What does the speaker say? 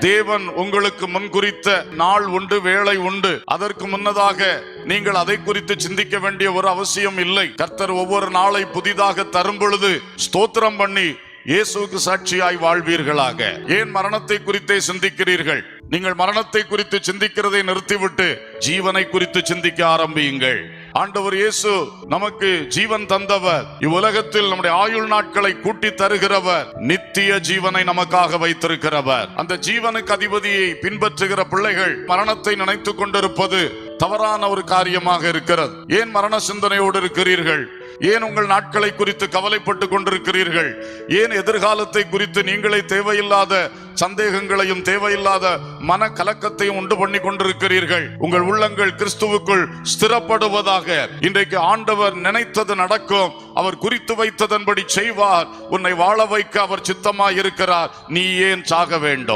தேவன் உங்களுக்கு முன் குறித்த நாள் உண்டு வேலை உண்டு. அதற்கு முன்னதாக நீங்கள் அதை குறித்து சிந்திக்க வேண்டிய ஒரு அவசியம் இல்லை. கர்த்தர் ஒவ்வொரு நாளை புதிதாக தரும் பொழுது ஸ்தோத்திரம் பண்ணி இயேசுக்கு சாட்சியாய் வாழ்வீர்களாக. ஏன் மரணத்தை குறித்தே சிந்திக்கிறீர்கள்? நீங்கள் மரணத்தை குறித்து சிந்திக்கிறதை நிறுத்திவிட்டு ஜீவனை குறித்து சிந்திக்க ஆரம்பியுங்கள். ஆண்டவர் இயேசு நமக்கு ஜீவன் தந்தவர். இவ்வுலகத்தில் நம்முடைய ஆயுள் நாட்களை கூட்டி தருகிறவர். நித்திய ஜீவனை நமக்காக வைத்திருக்கிறவர். அந்த ஜீவனுக்கு அதிபதியை பின்பற்றுகிற பிள்ளைகள் மரணத்தை நினைத்துக் கொண்டிருப்பது தவறான ஒரு காரியமாக இருக்கிறது. ஏன் மரண சிந்தனையோடு இருக்கிறீர்கள்? ஏன் உங்கள் நாட்களை குறித்து கவலைப்பட்டு கொண்டிருக்கிறீர்கள்? ஏன் எதிர்காலத்தை குறித்து நீங்களே தேவையில்லாத சந்தேகங்களையும் தேவையில்லாத மன கலக்கத்தையும் உண்டு பண்ணி கொண்டிருக்கிறீர்கள்? உங்கள் உள்ளங்கள் கிறிஸ்துவுக்குள் ஸ்திரப்படுவதாக இன்றைக்கு ஆண்டவர் நினைத்தது நடக்கும். அவர் குறித்து வைத்ததன்படி செய்வார். உன்னை வாழ வைக்க அவர் சித்தமாய் இருக்கிறார் நீ ஏன் சாக வேண்டும்?